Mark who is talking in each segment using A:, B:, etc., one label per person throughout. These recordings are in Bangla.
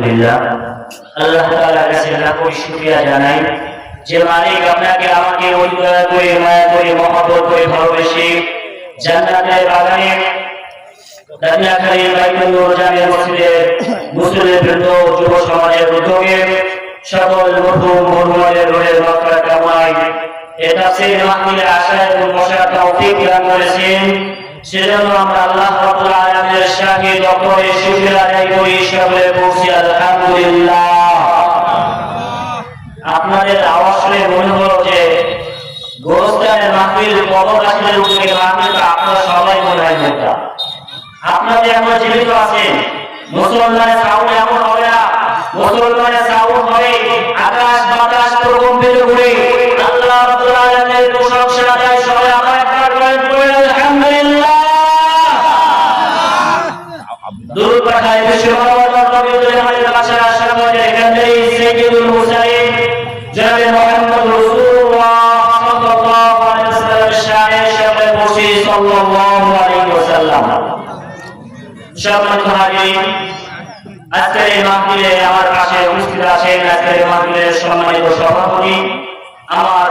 A: আলহামদুলিল্লাহ। আল্লাহ তাআলার কাছে লাখো শুকরিয়া জানাই যে মালিক আপনাকে আমাকে ওই দয়া করে শাহে করি, সকলে বলছি, আলহামদুলিল্লাহ। আপনাদের আওয়াজ মনে হলো যে হয় মোটা আপনাদের আকাশ বাতাস আল্লাহ রাব্বুল আলামিনের প্রশংসা আদায় সবাই আমরা একবার করে পড়ি আলহামদুলিল্লাহ দূর পাঠায় বিশ্বমানবতার নবী আমাদের বাসার সমাজের এখানেই সাইয়্যিদুল মুরসালিন জনাবে মুহাম্মদ রাসূলুল্লাহ সাল্লাল্লাহু আলাইহি ওয়াসাল্লাম শাহে শাহে বসি সম্মানিত আমার পাশে উপস্থিত আছেন আজকের এই মাহফিলের সম্মানিত সভাপতি আমার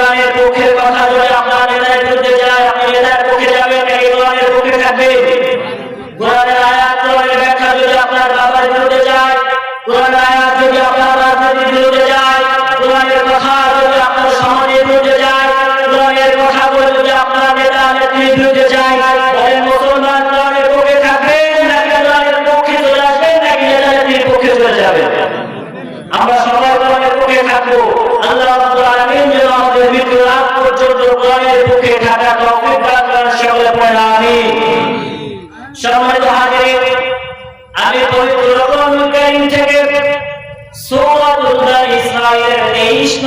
A: কোরআনের পক্ষের কথা যদি আপনার নেতার বিরুদ্ধে যায় আপনি নেতার পক্ষে যাবেন নাকি কোরআনের পক্ষে থাকবেন। কোরআনের আয়াত কোরআনের ব্যাখ্যা যদি আপনার বাবার বিরুদ্ধে যায় কোরআনের আয়াত যদি আপনার রাজনীতির বিরুদ্ধে যায় কোরআনের কথা যদি আপনার সমাজের বিরুদ্ধে যায় কোরআনের কথা বলে যদি আপনার নেতা নেত্রীর বিরুদ্ধে যায় বলেন মুসলমান কোরআনের পক্ষে থাকবেন নাকি কোরআনের পক্ষে চলে আসবেন নাকি নেতা নেত্রীর পক্ষে চলে যাবেন আমরা সবাই কোরআনের পক্ষে থাকব আল্লাহ রাব্বুল আলামিন যেন আমাদের মৃত্যুর আগ পর্যন্ত কোরআনের পক্ষে থাকা তৌফিক দান করেন সকলে পড়েন আমিন সম্মানিত হাজির আমি পবিত্র কোরআনুল কারীম থেকে সূরাতুল বানী ইসরাঈলের 23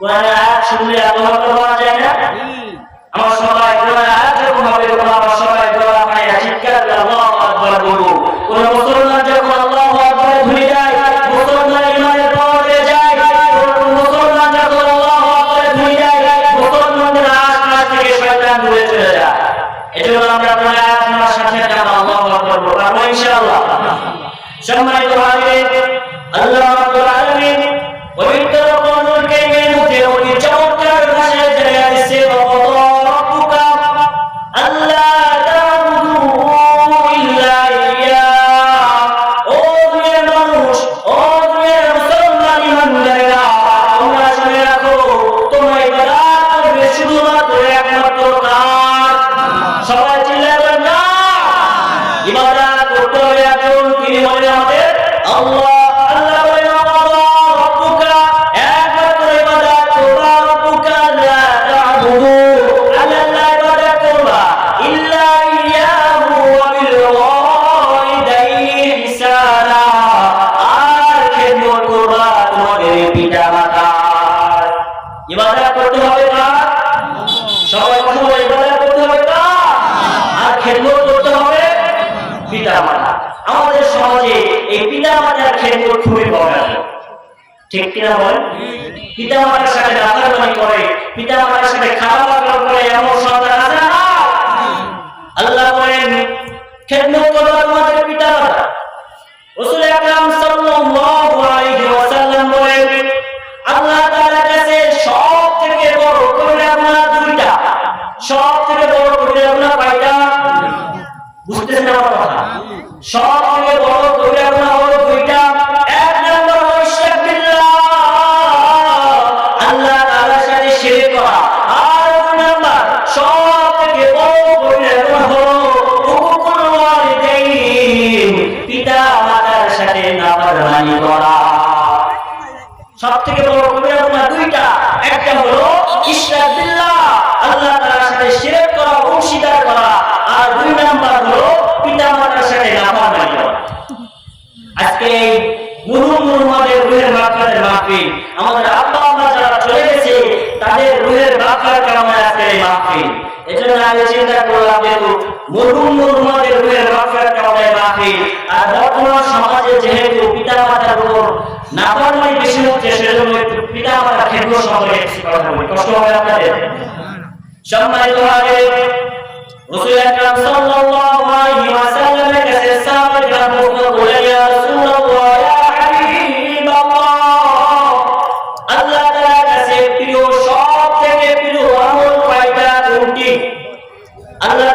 A: কোরআন আয়াত শুনলে আল্লাহ বলা যায় না। আমার সবাই কোরআন আয়াত যখন হবে তখন আমার সবাই দোয়া পায় চিৎকার করে আকবার বলব কোন মুসলমান যখন আল্লাহু আকবার ভুলে যায়, মুসলমান ইমানের পাওয়ারে যায় মুসলমান যখন আল্লাহু আকবার ভুলে যায়, মুসলমানদের আশপাশ থেকে শয়তান দূরে চলে যায়। এজন্য আমরা কোরআন আয়াত শোনার সাথে আমরা আল্লাহু আকবার বলব ইনশাআল্লাহ। সম্মানিত হাজির আল্লাহ তোমরা রাখো। ঠিক কিনা বল পিতা মাতার সাথে সমাজে যেহেতু পিতা মাতার উপর নাফরমানি বেশি হচ্ছে, সেজন্য একটু পিতা মাতার ক্ষেত্র সম্পর্কে কিছু কথা বলি কষ্ট হবে আপনাদের? সম্মানিত ভাবে, রাসূল আকরাম সাল্লাল্লাহু আলাইহি ওয়াসাল্লামের কাছে সাহাবারা প্রশ্ন করে ইয়া রাসূলুল্লাহ, ইয়া হাবিবাল্লাহ, আল্লাহ তাআলার কাছে প্রিয় সব থেকে প্রিয় আমল কয়টা, কোনটি? আল্লাহ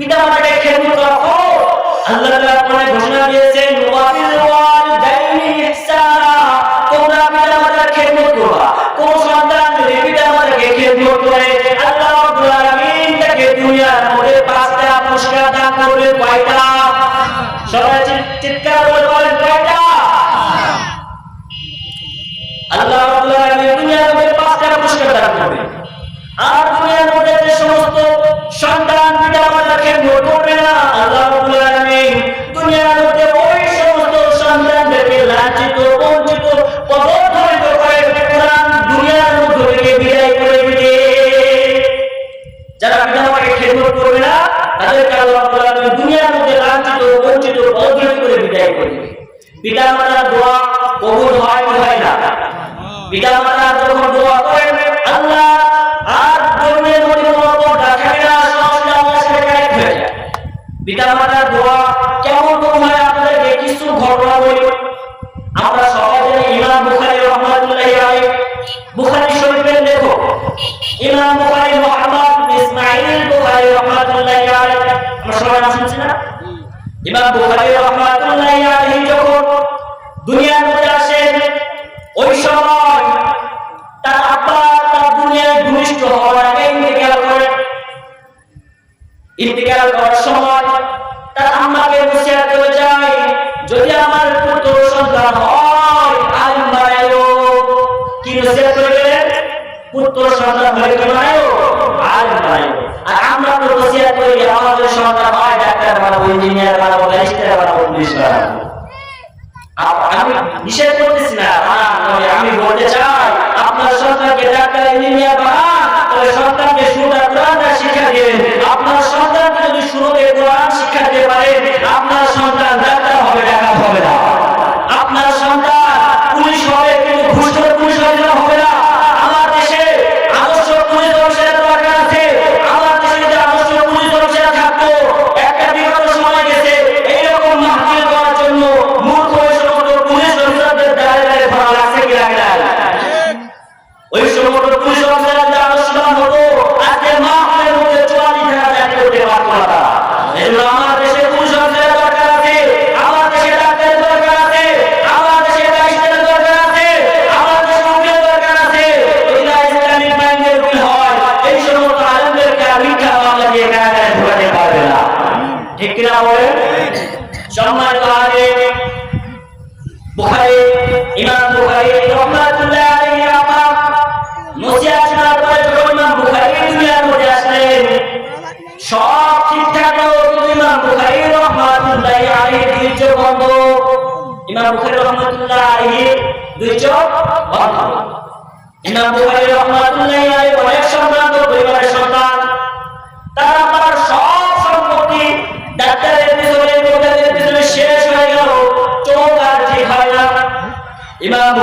A: পিতা মাতাকে খেদমত আল্লাহ তাআলা কোরআনে ঘোষণা দিয়েছেন, ওয়াবিল ওয়ালিদাইনি ইহসানা। তোমরা পিতা মাতার খেদমত কোন সন্তান যদি পিতা মাতাকে করে, আল্লাহ রাব্বুল আলামিন তাকে দুনিয়ার মধ্যে পাঁচটা পুরস্কার দান করবে। কয়টা? সবাই চিৎকার করে বলেন, কয়টা? আল্লাহ রাব্বুল আলামিন দুনিয়ার মধ্যে পাঁচটা পুরস্কার দান করবে। আর দুনিয়ার মধ্যে যে সমস্ত সন্তান দুনিয়ার মধ্যে ওই সমস্ত সন্তানদেরকে লাঞ্ছিত পিতা মাতার দোয়া কেমন হয় আপনাদেরকে কিছু ঘটনা বলি? আমরা সবাই জানি ইমাম বুখারী রহমাতুল্লাহি আলাইহি। বুখারী শরীফের লেখক ইমাম বুখারী মুহাম্মদ ইসমাঈল বুখারী রহমাতুল্লাহি আলাইহি। আমরা সবাই শুনছি না? ইমাম বুখারী করার সময় তার আম্মাকে করে যায়, যদি আমার পুত্র সন্তান হয় কি করে গেলেন? পুত্র সন্তান কি বানাইও আর আমরা তো আমাদের সন্তান হয়, ডাক্তার বানাবো, ইঞ্জিনিয়ার বানাবো, ব্যারিস্টার বানাবো, পুলিশ বানাবো। আমি নিষেধ করতেছি না আমি বলতে চাই, আপনার সন্তানকে ডাক্তার, ইঞ্জিনিয়ার বানান। তবে সন্তানকে সুন্দর কোরআনটা শিক্ষা দিবেন আপনার সন্তানকে যদি শুরুতে কোরআন শিক্ষা দিতে পারে, আপনার সন্তান ডাক্তার হবে, ডাকাত হবে না। বুখারী রাহমাতুল্লাহি দুই চোখ বন্ধ। ইমাম বুখারী রাহমাতুল্লাহি আলাইহি অনেক সম্ভ্রান্ত পরিবারের সন্তান। তারা তার সব সম্পত্তি ডাক্তারের পিছনে শেষ হয়ে গেল। চোখ ঠিক হয় না। ইমাম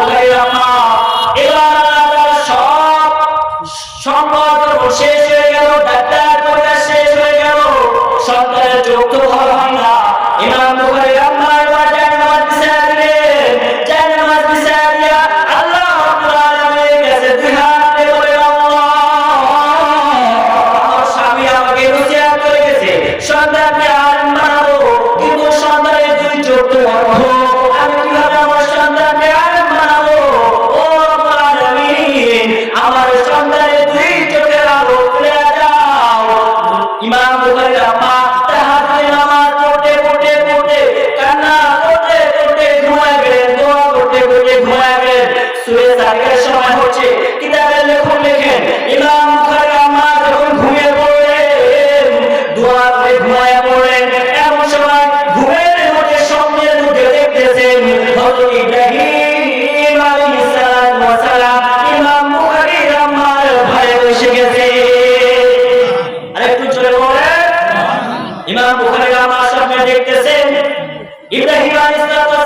A: দেখতেছেন? ইব্রাহিম আলাইহিস